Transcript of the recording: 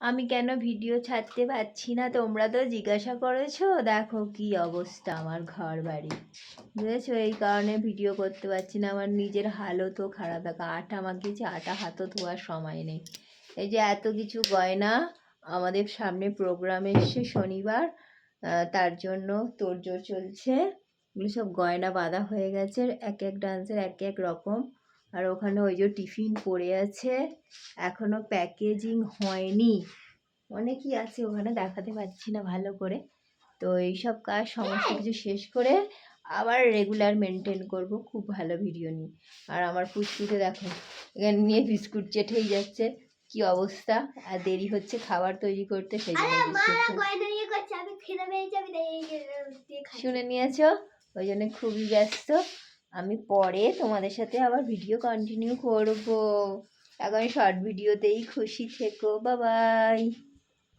আমি কেন ভিডিও ছাড়তে পারছি না? তোমরা তো জিজ্ঞাসা করেছ, দেখো কি অবস্থা আমার ঘর বাড়ি বুঝেছ? এই কারণে ভিডিও করতে পারছি না। আমার নিজের হালতও খারাপ। দেখো, আটা মাখিয়েছি, আটা হাতও ধোয়ার সময় নেই। এই যে এত কিছু গয়না আমাদের সামনে প্রোগ্রাম এসছে শনিবার তার জন্য তোড়জোড় চলছে। এগুলো সব গয়না বাঁধা হয়ে গেছে। এক এক ডান্সের এক এক রকম। আর ওখানে ওই যে টিফিন পড়ে আছে। এখনও প্যাকেজিং হয়নি। অনেকই আছে ওখানে দেখাতে পারছি না ভালো করে। তো এইসব কাজ সমস্ত কিছু শেষ করে আবার রেগুলার মেনটেন করব খুব ভালো ভিডিও নিয়ে। আর আমার ফুচকুতে দেখো এখানে নিয়ে বিস্কুট চেটেই যাচ্ছে। কি অবস্থা? আর দেরি হচ্ছে খাবার তৈরি করতে সেই শুনে নিয়েছো? ওই জন্য খুবই ব্যস্ত। আমি পরে তোমাদের সাথে আবার ভিডিও কন্টিনিউ করব। এখন শর্ট ভিডিওতেই খুশি থেকো বাবাই